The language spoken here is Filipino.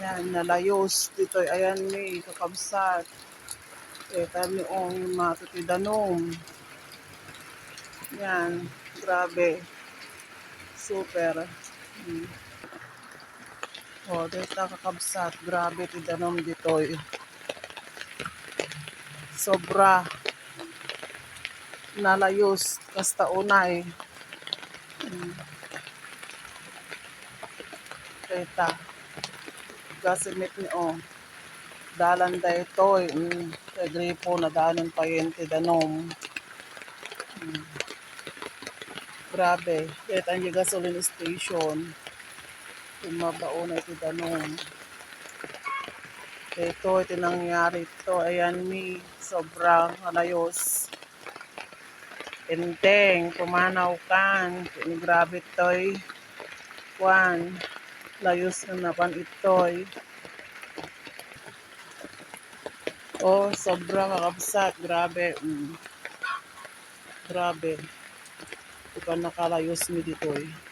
Yan, nalayos. Dito, ayan ni, kakabsat. Kita ni Ong tutidanom. Yan, grabe. Super. Hmm. Oh, dito kakabsat. Grabe, tidanom dito. eh. Sobra. Nalayos. Kasta unay. Hmm. Kita. Gasimit ni O. Dalan da ito. Mm. Kay gripo na dalan pa yun tidanom. Mm. Grabe. Kita ang gasoline station. Tumabao na ito danom. Ito, ito nangyari ito. Ayan mi. Sobrang halayos. Enteng, pumanaw kan. Grabe to'y. Kwan. Layos na napan ito'y. Oh, sobrang kakabsat. Grabe. Mm. Grabe. Pa nakalayos mi dito eh.